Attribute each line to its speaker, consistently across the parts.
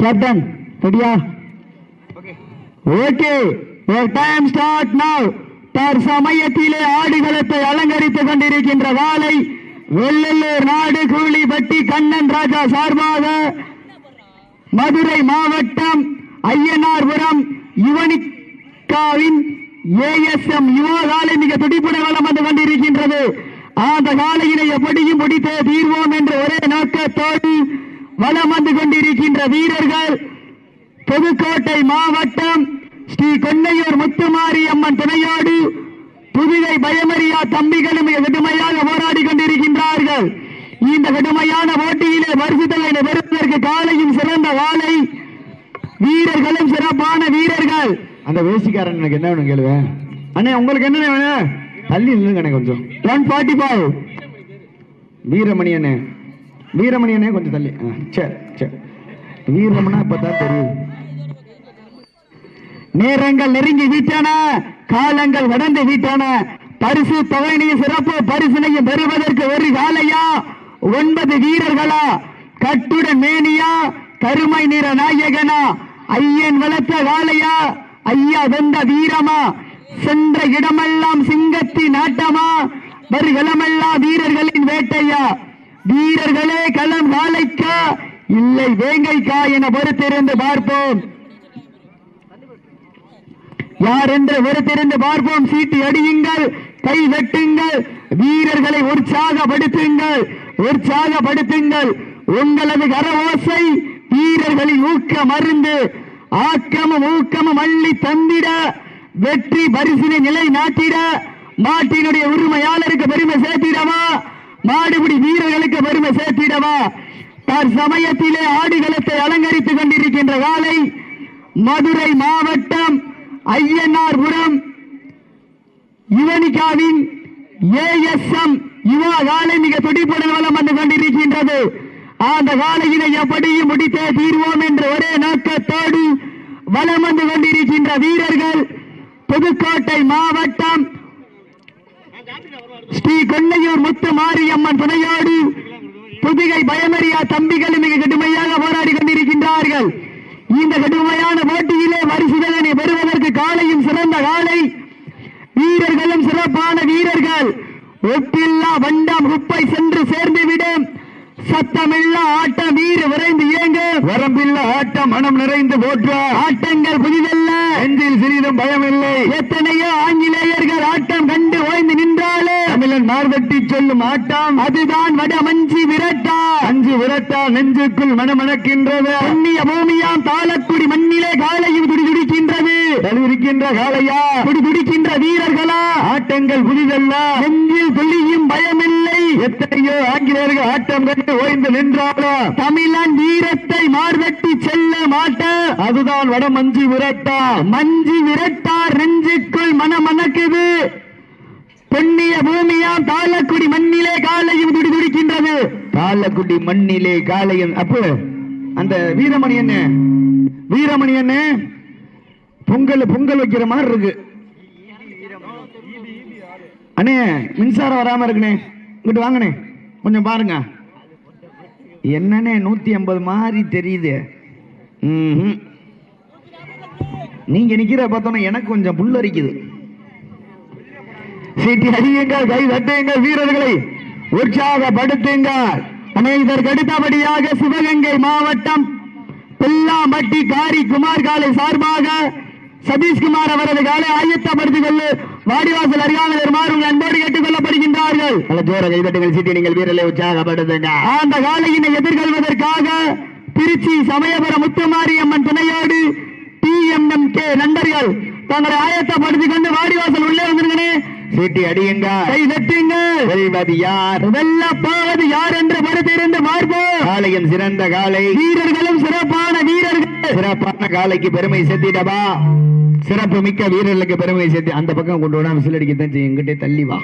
Speaker 1: Captain ரெடியா okay time start now தற்சமயத்திலே ஆடுகளத்தை அலங்கரித்துக் கொண்டிருக்கின்ற காலை வெள்ளலூர் நாடு கூலிப்பட்டி கண்ணன் ராஜா சார்பாக மதுரை மாவட்டம் ஐயனார்புரம் யுவனிக்காவின் ஏஎஸ்எம் யுவ காலை மிக துடிப்புடன் வளம் வந்து கொண்டிருக்கின்றது. அந்த காலையினை எப்படியும் முடித்தே தீர்வோம் என்ற ஒரே நோக்கத்தோடு வலம் வந்து கொண்டிருக்கின்ற வீரர்கள் புதுக்கோட்டை மாவட்டம் ஸ்ரீ கொன்னையூர் முத்துமாரி அம்மன் துணையோடு புதுகை பயமறியா தம்பிகளும் விடுமையாக கடுமையாக போராடி கொண்டிருக்கின்றார்கள். இந்த கடுமையான போட்டியிலே வருஷத்தலை பெறுவதற்கு காலையும் சிறந்த வாழை வீரர்களும் சிறப்பான வீரர்கள்.
Speaker 2: அந்த வேசிக்காரன் எனக்கு என்ன வேணும் கேளுவேன்? அண்ணே உங்களுக்கு என்ன வேணும்? தள்ளி நில்லுங்க கொஞ்சம்.
Speaker 1: ஒன் ஃபார்ட்டி ஃபைவ்
Speaker 2: வீரமணி அண்ணே வீரமணி அண்ணே கொஞ்சம் தள்ளி. ஆ, சரி சரி வீரமணா இப்பதான் தெரியும்.
Speaker 1: நேரங்கள் நெருங்கி வீட்டான காலங்கள் வடந்து வீட்டான பரிசு தொகையினையும் சிறப்பு பரிசினையும் பெறுவதற்கு ஒரு காலையா ஒன்பது வீரர்களா? கட்டுடன் மேனியா? கருமை நிற நாயகனா? ஐயன் வளர்த்த காலையா ஐயா வெந்த வீரமா? சென்ற இடமெல்லாம் சிங்கத்தின் ஆட்டமா? வருகளமெல்லாம் வீரர்களின் வேட்டையா? வீரர்களே களம் வாழைக்கா? இல்லை வேங்கைக்கா என பொறுத்திருந்து பார்ப்போம். யார் என்று பொறுத்திருந்து பார்ப்போம்? சீட்டு அடியுங்கள் கை வெட்டுங்கள் வீரர்களை உற்சாகப்படுத்துங்கள் உற்சாகப்படுத்துங்கள். உங்களது கரவோசை வீரர்களின் ஊக்க மருந்து ஆக்கமும் ஊக்கமும் அள்ளி தந்திட வெற்றி பரிசினை நிலை நாட்டிட மாட்டினுடைய உரிமையாளருக்கு பெருமை சேர்த்திடவா? மாடுபிடி வீரர்களுக்கு பெருமை சேர்த்திடவா? தற்சமயத்திலே ஆடுகளத்தை அலங்கரித்துக் கொண்டிருக்கின்ற காலை மதுரை மாவட்டம் ஐயனார்புரம் யுவனிகாவின் ஏஎஸ்எம் யுவா காலை மிக துடிப்புடன் வளம் வந்து கொண்டிருக்கின்றது. அந்த காலையினை எப்படியும் முடித்தே தீர்வோம் என்ற ஒரே நோக்கத்தோடு வலம் வந்து கொண்டிருக்கின்ற வீரர்கள் புதுக்கோட்டை மாவட்டம் ஸ்ரீ கொன்னையூர் முத்து மாரியம்மன் துணையோடு புதுகை பயமறியா தம்பிகள் மிக கடுமையாக போராடி கொண்டிருக்கின்றார்கள். இந்த கடுமையான போட்டியிலே வரிசுதனை பெறுவதற்கு காலையும் சிறந்த காலை வீரர்களும் சிறப்பான வீரர்கள். ஒப்பில்லா வண்டம் குப்பை சென்று சேர்ந்துவிடும். சத்தமில்லா ஆட்டம் வீர விரைந்து இயங்க
Speaker 2: வரம்பில்ல ஆட்டம் மனம் நிறைந்து போற்ற.
Speaker 1: ஆட்டங்கள் புதிதல்ல
Speaker 2: நெஞ்சில் சிறிதும் பயமில்லை
Speaker 1: எத்தனையோ ஆங்கிலேயர்கள் ஆட்டம் கண்டு ஓய்ந்து நின்றாலே
Speaker 2: தமிழன் மாட்டான் ஆட்டம்
Speaker 1: அதுதான் வடமஞ்சி விரட்டா.
Speaker 2: அஞ்சு விரட்டா நெஞ்சுக்குள் மனமணக்கின்றது.
Speaker 1: புண்ணிய பூமியாம் தாளக்குடி மண்ணிலே காலையும் துடிதுடிக்கின்றது.
Speaker 2: தழுவிருக்கின்ற காலையா
Speaker 1: துடிதுடிக்கின்ற வீரர்களா?
Speaker 2: ஆட்டங்கள் புதிதல்ல.
Speaker 1: நெஞ்சில் துளியும் பயமில்லை.
Speaker 2: எத்தனையோ ஆங்கிலேயர்கள் ஆட்டம் கண்டு ஓய்ந்து நின்றாலும்
Speaker 1: தமிழன் வீரத்தை மார்வெட்டி செல்ல மாட்ட
Speaker 2: அதுதான் வடமஞ்சி விரட்டா.
Speaker 1: மஞ்சி விரட்டார் நெஞ்சுக்குள் மனமணக்குது. பெண்ணிய பூமியாம் தாளக்குடி மண்ணிலே காலையும் துடிதுடிக்கின்றது.
Speaker 2: தாளக்குடி மண்ணிலே காளையன் அப்போ அந்த வீரமணி என்ன? வீரமணி என்ன? பொங்கல் பொங்கல் வைக்கிற மாதிரி இருக்கு. அண்ணே மின்சாரம் வராம இருக்குண்ணே. இங்கிட்டு வாங்கண்ணே. கொஞ்சம் பாருங்க. என்னண்ணே நூத்தி ஐம்பது மாதிரி தெரியுது. ம்ஹும். நீங்க நிக்கிற பார்த்தோன்னா எனக்கு கொஞ்சம் புல்லரிக்குது. சீட்டி அடியுங்கள் கை தட்டுங்கள் வீரர்களை. உற்சாகப்படுத்துங்கள்.
Speaker 1: இதற்கு அடுத்தபடியாக சிவகங்கை மாவட்டம் பில்லாம்பட்டி காரி குமார் காலை சார்பாக சதீஷ்குமார் அவரது காலை ஆயத்தப்படுத்திக் கொள்ளு வாடிவாசல் அருகாமல் வருமாறு அன்போடு கேட்டுக் கொள்ளப்படுகின்றார்கள்
Speaker 2: நல்ல ஜோர கை தட்டுங்கள் சீட்டி நீங்கள் வீரர்களை உற்சாகப்படுத்துங்க
Speaker 1: அந்த காலையினை எதிர்கொள்வதற்காக திருச்சி சமயபுரம் முத்துமாரியம்மன் துணையோடு டி எம் எம் கே நண்பர்கள் தங்களை ஆயத்தப்படுத்திக் கொண்டு வாடிவாசல் உள்ளே வந்திருக்கனே
Speaker 2: சீட்டி அடியுங்க
Speaker 1: கை தட்டுங்கள்
Speaker 2: வெல்வது யார்?
Speaker 1: வெல்ல போவது யார் என்று பொறுத்திருந்து பார்ப்போம்.
Speaker 2: காளையின் சிறந்த காளை.
Speaker 1: வீரர்களும் சிறப்பான வீரர்கள்.
Speaker 2: சிறப்பான காளைக்கு பெருமை சேர்த்திடவா? சிறப்பு மிக்க வீரர்களுக்கு பெருமை சேர்த்து அந்த பக்கம் கொண்டு விடாம செய்யும். எங்கிட்டே தள்ளி வா.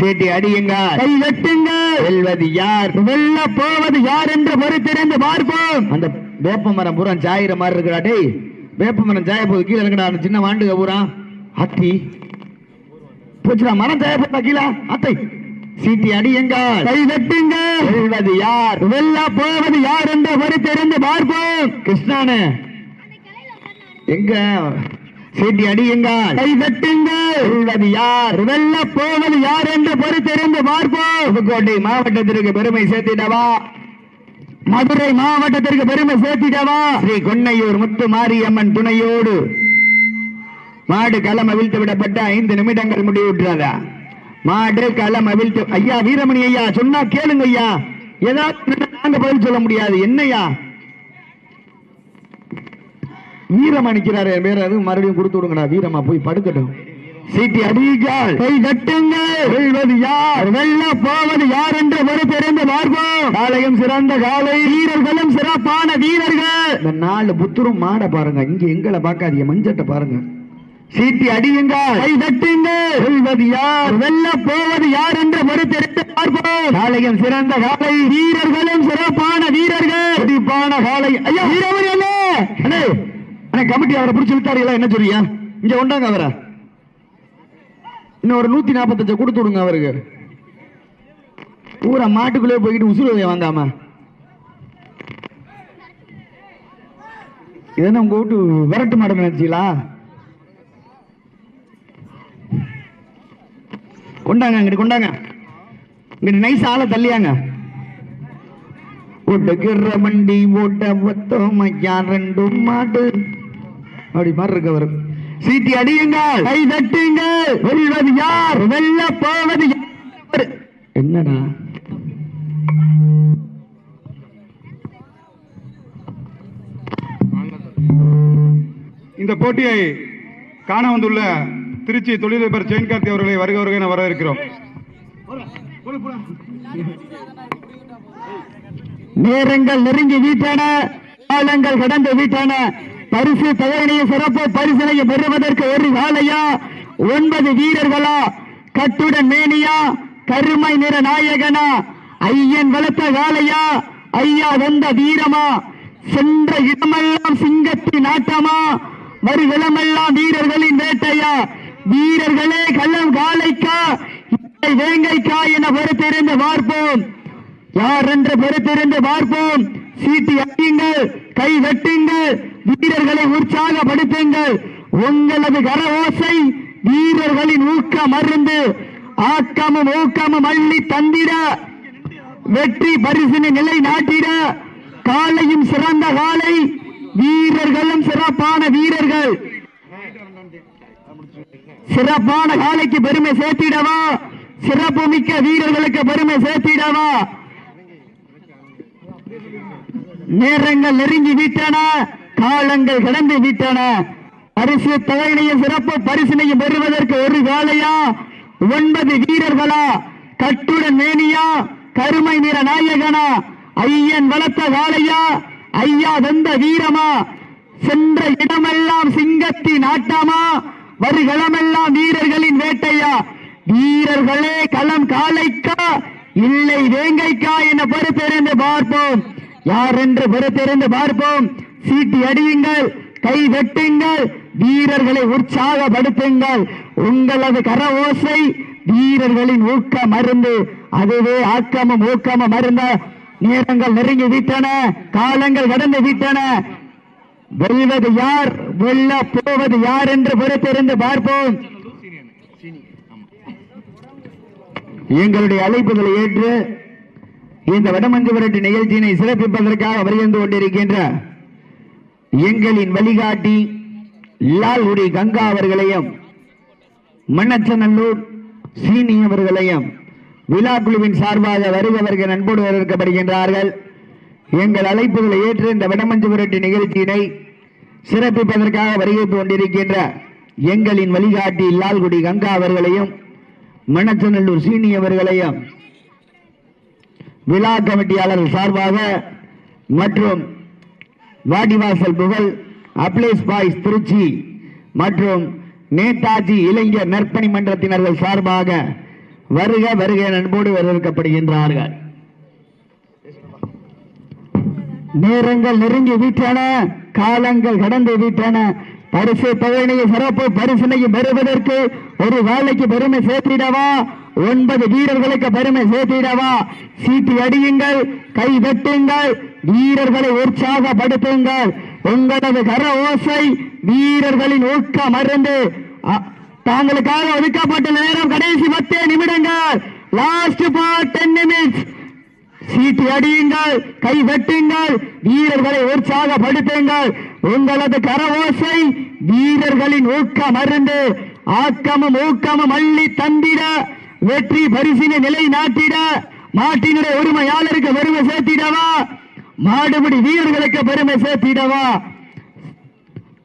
Speaker 2: சீட்டி அடியுங்க
Speaker 1: கை தட்டுங்கள்
Speaker 2: வெல்வது யார்?
Speaker 1: வெல்ல போவது யார் என்று பொறுத்திருந்து பார்ப்போம்.
Speaker 2: அந்த வேப்ப மரம் பூரா சாயிற மாதிரி இருக்குடா டேய். வேப்ப மரம் சாய போது கீழே இருக்கடா அந்த சின்ன வாண்டுக பூரா. அத்தி. போச்சுடா மரம் சாய போட்டா கீழே அத்தை. சீட்டி அடியுங்கள்.
Speaker 1: கை தட்டுங்கள்.
Speaker 2: வெல்வது யார்?
Speaker 1: வெல்ல போவது யார் என்று பொறுத்திருந்து பார்ப்போம்.
Speaker 2: கிருஷ்ணானு. எங்க? சீட்டி அடியுங்கள்.
Speaker 1: கை தட்டுங்கள்.
Speaker 2: வெல்வது யார்?
Speaker 1: வெல்ல போவது யார் என்று பொறுத்திருந்து பார்ப்போம்.
Speaker 2: புதுக்கோட்டை மாவட்டத்திற்கு பெருமை சேர்த்திடவா?
Speaker 1: மதுரை மாவட்டத்திற்கு பெருமை சேர்த்திடவா?
Speaker 2: ஸ்ரீ கொன்னையூர் முத்து மாரியம்மன் துணையோடு. மாடு களம் அவிழ்த்து விடப்பட்ட ஐந்து நிமிடங்கள் முடிவுற்றதா. மாடு களம் அவிழ்த்து ஐயா வீரமணி ஐயா சொன்னா கேளுங்க ஐயா. ஏதாவது நாங்க பதில் சொல்ல முடியாது. என்னையா? வீரமா நிக்கிறாரு வேற எதுவும் மறுபடியும் கொடுத்து விடுங்கடா. வீரமா போய் படுக்கட்டும். சீட்டி அடிகள்
Speaker 1: கை தட்டுங்கள்.
Speaker 2: வெல்வது யார்?
Speaker 1: வெல்ல போவது யார் என்று பொறுத்திருந்து பார்ப்போம்.
Speaker 2: காலையும் சிறந்த காலை.
Speaker 1: வீரர்களும் சிறப்பான வீரர்கள்.
Speaker 2: இந்த நாலு புத்தரும் மாட பாருங்க. இங்க எங்களை பார்க்காதீங்க. மஞ்சட்டை பாருங்க. சீட்டி அடியுங்கள்.
Speaker 1: கை தட்டுங்கள்.
Speaker 2: வெல்வது யார்?
Speaker 1: வெல்ல போவது யார் என்று பொறுத்திருந்து பார்ப்போம்.
Speaker 2: காலையும் சிறந்த காலை.
Speaker 1: வீரர்களும் சிறப்பான வீரர்கள்.
Speaker 2: துடிப்பான காலை. ஐயா!
Speaker 1: வீரமணி அண்ணே
Speaker 2: அண்ணே கமிட்டி அவரை பிடிச்சி விட்டாருங்களா என்ன சொல்றியா இங்க கொண்டாங்க அவரை. இன்னும் ஒரு நூத்தி நாற்பத்தஞ்சு கொடுத்து விடுங்க அவருக்கு. பூரா மாட்டுக்குள்ளே போய்கிட்டு உசுறு வாங்காம. இதென்ன உங்க வீட்டு விரட்டு மாடு நினைச்சீங்களா? கொண்டாங்க அங்கிட்டு கொண்டாங்க. இங்கிட்டு நைஸ் ஆளை தள்ளியாங்க. ஓட்டுகிற வண்டி ஓட்ட ஒத்தோம் ஐயா ரெண்டும் மாடு. அப்படி மாதிரி இருக்கு அவரு சீட்டி அடியுங்கள்
Speaker 1: கை தட்டுங்கள் வெல்வது யார்? வெல்ல போவது யார்?
Speaker 2: என்னடா?
Speaker 3: இந்த போட்டியை காண வந்துள்ள திருச்சி தொழிலதிபர் செயின்கார்த்தி அவர்களை வருக வருகை என வரவேற்கிறோம்.
Speaker 1: நேரங்கள் நெருங்கி வீட்டான காலங்கள் கடந்து வீட்டான பரிசு தகவலைய சிறப்பு பரிசனையை பெறுவதற்கு ஒரு வேலையா ஒன்பது வீரர்களா? கட்டுடன் மேனியா? கருமை நிற நாயகனா? ஐயன் வளர்த்த வேலையா ஐயா வந்த வீரமா? சென்ற இடமெல்லாம் சிங்கத்தின் ஆட்டமா? வருகளமெல்லாம் வீரர்களின் வேட்டையா? வீரர்களே கள்ளம் காலைக்கா வேங்கைக்கா என பொறுத்திருந்து பார்ப்போம். யார் என்று பொறுத்திருந்து பார்ப்போம். சீட்டி அடியுங்கள் கை வெட்டுங்கள் வீரர்களை உற்சாகப்படுத்துங்கள். உங்களது கர ஓசை வீரர்களின் ஊக்க மருந்து ஆக்கமும் ஊக்கமும் அள்ளி தந்திட வெற்றி பரிசினை நிலை நாட்டிட காலையும் சிறந்த காலை வீரர்களும் சிறப்பான வீரர்கள். சிறப்பான காலைக்கு பெருமை சேர்த்திடவா? சிறப்பு மிக்க வீரர்களுக்கு பெருமை சேர்த்திடவா? நேரங்கள் நெருங்கி விட்டன காலங்கள் கடந்து விட்டன. பரிசு தொகையினையும் சிறப்பு பரிசினையும் பெறுவதற்கு ஒரு காலையா ஒன்பது வீரர்களா? கட்டுடன் மேனியா? கருமை நிற நாயகனா? ஐயன் வளர்த்த காளையா ஐயா வந்த வீரமா? சென்ற இடமெல்லாம் சிங்கத்தின் ஆட்டமா? வருகளமெல்லாம் வீரர்களின் வேட்டையா? வீரர்களே களம் காலைக்கா? இல்லை வேங்கைக்கா என பொறுத்திருந்து பார்ப்போம். யார் என்று பொறுத்திருந்து பார்ப்போம்? சீட்டி அடியுங்கள் கை வெட்டுங்கள் வீரர்களை உற்சாகப்படுத்துங்கள். உங்களது கர ஓசை வீரர்களின் ஊக்க மருந்து. அதுவே ஆக்கமும் ஊக்கமும் மருந்த நேரங்கள் நெருங்கி விட்டன காலங்கள் கடந்து விட்டன. வெல்வது யார்? வெல்ல போவது யார் என்று பொறுத்திருந்து பார்ப்போம்.
Speaker 2: எங்களுடைய அழைப்புகளை ஏற்று இந்த வடமஞ்சு விரட்டு நிகழ்ச்சியினை சிறப்பிப்பதற்காக வருகின்ற கொண்டிருக்கின்ற எங்களின் வழிகாட்டி லால்குடி கங்கா அவர்களையும் மண்ணச்சநல்லூர் சீனி அவர்களையும் விழா குழுவின் சார்பாக வருபவர்கள் நண்போடு வரவேற்கப்படுகின்றார்கள் எங்கள் அழைப்புகளை ஏற்று இந்த வடமஞ்சு விரட்டு நிகழ்ச்சியினை சிறப்பிப்பதற்காக வருகை கொண்டிருக்கின்ற எங்களின் வழிகாட்டி லால்குடி கங்கா அவர்களையும் மணச்சநல்லூர் சீனி அவர்களையும் விழா கமிட்டியாளர் சார்பாக மற்றும் வாடிவாசல் புகழ் அப்ளேஸ் பாய்ஸ் திருச்சி மற்றும் நேதாஜி இளைஞர் நற்பணி மன்றத்தினர்கள் சார்பாக வருக வருக நண்போடு வரவேற்கப்படுகின்றார்கள்.
Speaker 1: நேரங்கள் நெருங்கி விட்டன காலங்கள் கடந்து விட்டன. பரிசு பழனியை சிறப்பு பரிசினையும் பெறுவதற்கு ஒரு வேலைக்கு பெருமை சேர்த்திடவா? ஒன்பது வீரர்களுக்கு பெருமை சேர்த்திடவா? சீட்டி அடியுங்கள் கை வெட்டுங்கள் வீரர்களை உற்சாகப்படுத்துங்கள். உங்களது கர ஓசை வீரர்களின் ஊக்க மருந்து அ- தாங்களுக்காக ஒதுக்கப்பட்ட நேரம் கடைசி பத்தே நிமிடங்கள். லாஸ்ட் பார் டென் நிமிட்ஸ் சீட்டி அடியுங்கள் கை வெட்டுங்கள் வீரர்களை உற்சாகப்படுத்துங்கள். உங்களது கரவோசை வீரர்களின் ஊக்க மருந்து ஆக்கமும் ஊக்கமும் அள்ளி தந்திட வெற்றி பரிசினை நிலை நாட்டிட மாட்டினுடைய உரிமையாளருக்கு பெருமை சேர்த்திடவா? மாடுபிடி வீரர்களுக்கு பெருமை சேர்த்திடவா?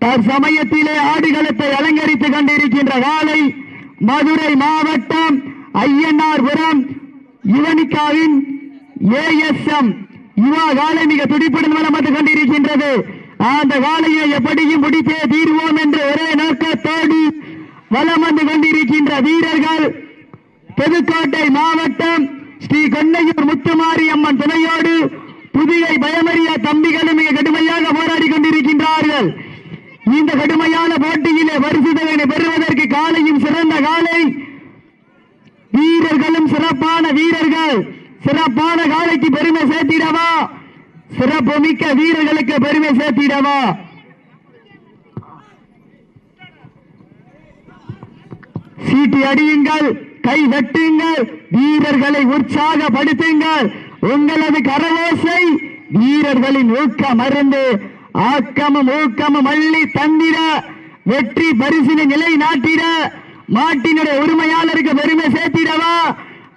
Speaker 1: தற்சமயத்திலே ஆடுகளத்தை அலங்கரித்துக் கொண்டிருக்கின்ற காலை மதுரை மாவட்டம் ஐயனார்புரம் யுவனிகாவின் ஏஎஸ்எம் யுவா காலை மிக துடிப்புடன் வளம் வந்து கொண்டிருக்கின்றது. அந்த காலையை எப்படியும் முடித்தே தீர்வோம் என்று ஒரே நோக்கத்தோடு வலம் வந்து கொண்டிருக்கின்ற வீரர்கள் புதுக்கோட்டை மாவட்டம் ஸ்ரீ கொன்னையூர் முத்துமாரி அம்மன் துணையோடு புதிய பயமறிய தம்பிகளும் மிக கடுமையாக போராடி கொண்டிருக்கின்றார்கள். இந்த கடுமையான போட்டியிலே பரிசுதனை பெறுவதற்கு காலையும் சிறந்த கால வீரர்களும் சிறப்பான வீரர்கள் சிறப்பான காலைக்கு பெருமை சேர்த்திடவா? சிறப்பு மிக்க வீரர்களுக்கு பெருமை சேர்த்திடவா? சீட்டி அடியுங்கள் கை வெட்டுங்கள் வீரர்களை உற்சாகப்படுத்துங்கள். உங்களது கரவோசை வீரர்களின் ஊக்க மருந்து ஆக்கமும் ஊக்கமும் அள்ளி தந்திட வெற்றி பரிசினை நிலை நாட்டிட மாட்டினுடைய உரிமையாளருக்கு பெருமை சேர்த்திடவா?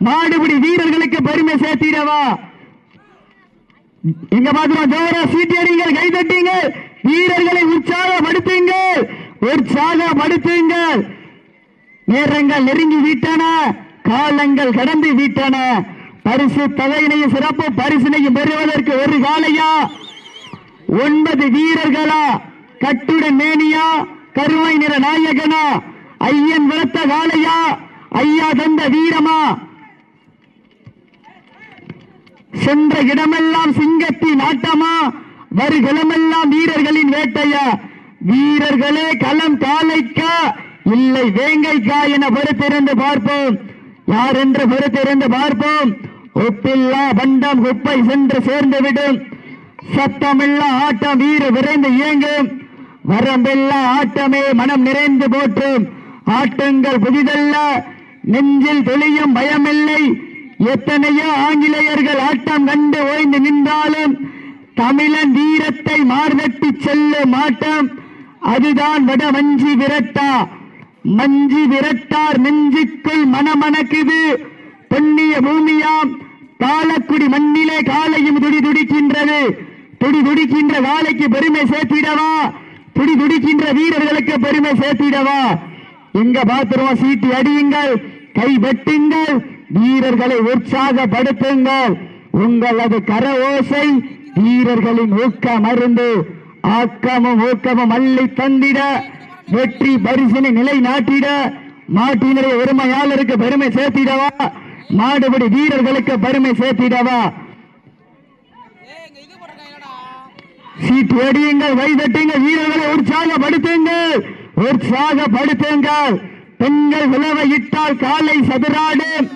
Speaker 1: மாடுபிடி வீரர்களுக்கு பெருமை சேர்த்திடவா? இங்க பாத்துறோம் ஜோரா சீட்டி கைதட்டிங்கள் வீரர்களை உற்சாகப்படுத்துங்கள். உற்சாகப்படுத்துங்கள். நேரங்கள் நெருங்கி விட்டன காலங்கள் கடந்து விட்டன. பரிசு தொகையினையும் சிறப்பு பரிசினையும் பெறுவதற்கு ஒரு காலையா ஒன்பது வீரர்களா? கட்டுடன் மேனியா? கருமை நிற நாயகனா? ஐயன் வளர்த்த காலையா ஐயா தந்த வீரமா? சென்ற இடமெல்லாம் சிங்கத்தின் ஆட்டமா வருகளமெல்லாம் வீரர்களின் வேட்டையா? வீரர்களே களம் காலைக்கா? இல்லை வேங்கைக்கா என பொறுத்திருந்து பார்ப்போம். யார் என்று பொறுத்திருந்து பார்ப்போம். ஒப்பில்லா பண்டம் குப்பை சென்று சேர்ந்து விடும் சத்தமில்லா ஆட்டம் வீர விரைந்து இயங்கும். வரம்பெல்லா ஆட்டமே மனம் நிறைந்து போற்றும். ஆட்டங்கள் புதிதல்ல. நெஞ்சில் தெளியும் பயமில்லை. எத்தனையோ ஆங்கிலேயர்கள் ஆட்டம் கண்டு ஓய்ந்து நின்றாலும் தமிழன் வீரத்தை மார்வெட்டி செல்ல மாட்டோம் அதுதான் விட மஞ்சி விரட்டா. மஞ்சி விரட்டார் நெஞ்சுக்குள் மனமணக்குது. பொன்னிய பூமியாம் பாலக்குடி மண்ணிலே காலையும் துடி துடிக்கின்றது. துடி துடிக்கின்ற காலைக்கு பெருமை சேர்த்திடவா? துடி துடிக்கின்ற வீரர்களுக்கு பெருமை சேர்த்திடவா? எங்க பாத்திரம் சீட்டி அடியுங்கள் கை வெட்டுங்கள். வீரர்களை உற்சாகப்படுத்துங்கள். உங்களது கர ஓசை வீரர்களின் ஊக்க மருந்து. ஆக்கமும் ஊக்கமும் அள்ளி தந்திட வெற்றி பரிசினை நிலை நாட்டிட மாட்டினுடைய உரிமையாளருக்கு பெருமை சேர்த்திடவா? மாடுபடி வீரர்களுக்கு பெருமை சேர்த்திடவா? சீட்டு அடியுங்கள் வைதட்டுங்கள் வீரர்களை உற்சாகப்படுத்துங்கள். உற்சாகப்படுத்துங்கள். பெண்கள் விளவை இட்டால் காலை சதுராடு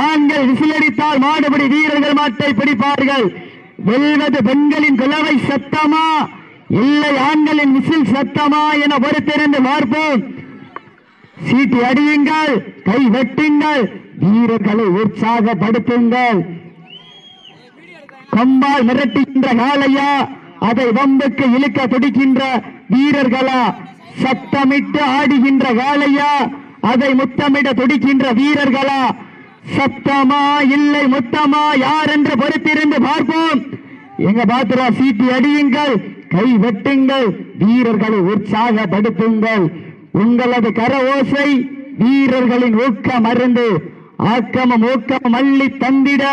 Speaker 1: ஆண்கள் விசிலடித்தால் மாடுபடி வீரர்கள் மாட்டை பிடிப்பார்கள். வெல்வது பெண்களின் குலவை சத்தமா? இல்லை ஆண்களின் விசில் சத்தமா என பொறுத்திருந்து பார்ப்போம். சீட்டி அடியுங்கள் கை வெட்டுங்கள் வீரர்களை உற்சாகப்படுத்துங்கள். கம்பால் மிரட்டுகின்ற காளையா அதை வம்புக்கு இழுக்க துடிக்கின்ற வீரர்களா? சத்தமிட்டு ஆடுகின்ற காளையா அதை முத்தமிட துடிக்கின்ற வீரர்களா? சத்தமா இல்லை முத்தமா யார் என்று பொறுத்திருந்து பார்ப்போம். எங்க பாத்திரா சீட்டி அடியுங்கள் கை வெட்டுங்கள் வீரர்களை உற்சாகப்படுத்துங்கள். உங்களது கர ஓசை வீரர்களின் ஊக்க மருந்து ஆக்கமும் ஊக்கமும் அள்ளி தந்திட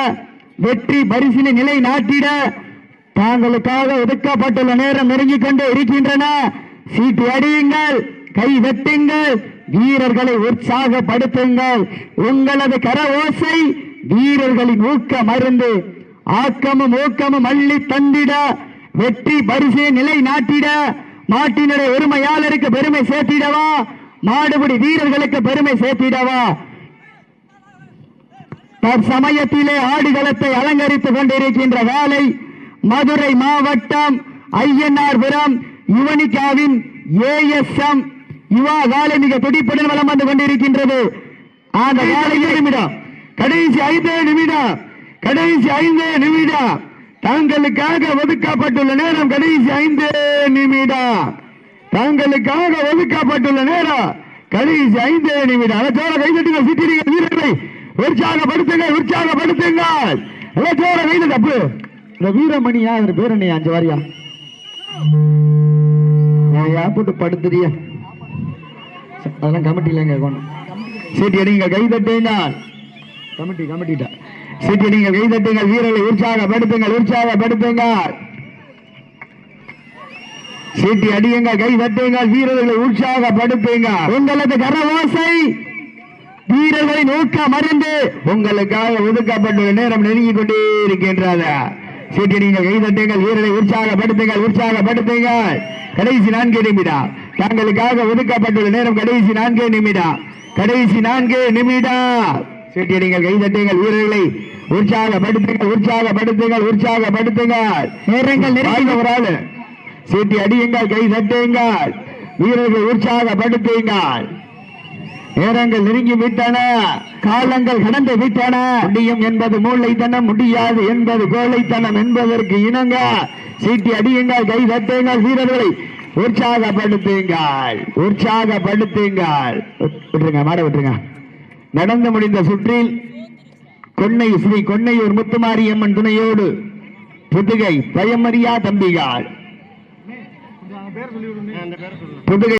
Speaker 1: வெற்றி பரிசினை நிலை நாட்டிட தாங்களுக்காக ஒதுக்கப்பட்டுள்ள நேரம் நெருங்கிக் கொண்டு இருக்கின்றன. சீட்டு அடியுங்கள் கை வெட்டுங்கள் வீரர்களை உற்சாகப்படுத்துங்கள். உங்களது கர ஓசை வீரர்களின் ஊக்க மருந்து. ஆக்கமும் ஊக்கமும் அள்ளி தந்திட. வெற்றி பரிசை நிலை நாட்டிட. நாட்டினுடைய உரிமையாளருக்கு பெருமை சேர்த்திடவா? மாடுபிடி வீரர்களுக்கு பெருமை சேர்த்திடவா? தற்சமயத்திலே ஆடுகளத்தை அலங்கரித்துக் கொண்டிருக்கின்ற வேலை மதுரை மாவட்டம் ஐயனார்புரம் யுவனிகாவின் ஏஎஸ்எம் யுவா காலை மிக துடிப்புடன் வலம் வந்து கொண்டிருக்கின்றது. அந்த காலையில் நிமிடம்.
Speaker 2: கடைசி ஐந்து நிமிடம் கடைசி ஐந்து நிமிடம் தங்களுக்காக ஒதுக்கப்பட்டுள்ள நேரம் கடைசி ஐந்து நிமிடம் தங்களுக்காக ஒதுக்கப்பட்டுள்ள நேரம் கடைசி ஐந்து நிமிடம் அலச்சோர கைதட்டுங்கள் சிட்டிரிகள் வீரர்களை. உற்சாகப்படுத்துங்கள் உற்சாகப்படுத்துங்கள். அலச்சோர கைது தப்பு இந்த வீரமணியா பேர் என்ன அஞ்சு வாரியா யா போட்டு படுத்துறியா. அதெல்லாம் கமிட்டில கொண்டு சீட்டி கை தட்டுங்கள். கமிட்டி கமிட்டிட்ட. சீட்டி கை தட்டுங்கள். வீரர்களை உற்சாகப்படுத்துங்கள் உற்சாகப்படுத்துங்கள். சீட்டி அடியுங்க கை தட்டுங்கள். வீரர்களை உற்சாகப்படுத்துங்க
Speaker 1: உங்களது கரவோசை
Speaker 2: வீரர்களின் நோக்க மருந்து உங்களுக்காக ஒதுக்கப்பட்டுள்ள நேரம் நெருங்கிக் கொண்டே இருக்கின்றது சீட்டி நீங்கள் கை தட்டுங்கள். வீரரை உற்சாகப்படுத்துங்கள் உற்சாகப்படுத்துங்கள். கடைசி நான்கு நிமிடம். தங்களுக்காக ஒதுக்கப்பட்டுள்ள நேரம் கடைசி நான்கு நிமிடம் கடைசி நான்கு நிமிடம் சீட்டி நீங்கள் கை தட்டுங்கள் வீரர்களை. உற்சாகப்படுத்துங்கள் உற்சாகப்படுத்துங்கள் உற்சாகப்படுத்துங்கள்.
Speaker 1: நேரங்கள் நெருங்கி
Speaker 2: ஒரு ஆளு. சீட்டி அடியுங்கள் கை தட்டுங்கள். வீரர்கள் உற்சாகப்படுத்துங்கள். நேரங்கள் நெருங்கி விட்டன. காலங்கள் கடந்து விட்டன. முடியும் என்பது மூளைத்தனம் முடியாது என்பது கோழைத்தனம் என்பதற்கு இணங்க. சீட்டி அடியுங்கள் கை தட்டுங்கள் வீரர்களை. உற்சாகப்படுத்துங்கள். உற்சாகப்படுத்துங்கள். விட்டுருங்க மாட விட்டுருங்க. நடந்து முடிந்த சுற்றில் கொன்னை ஸ்ரீ கொன்னையூர் முத்துமாரியம்மன் துணையோடு புதுகை பயமறியா தம்பிகள். புதுகை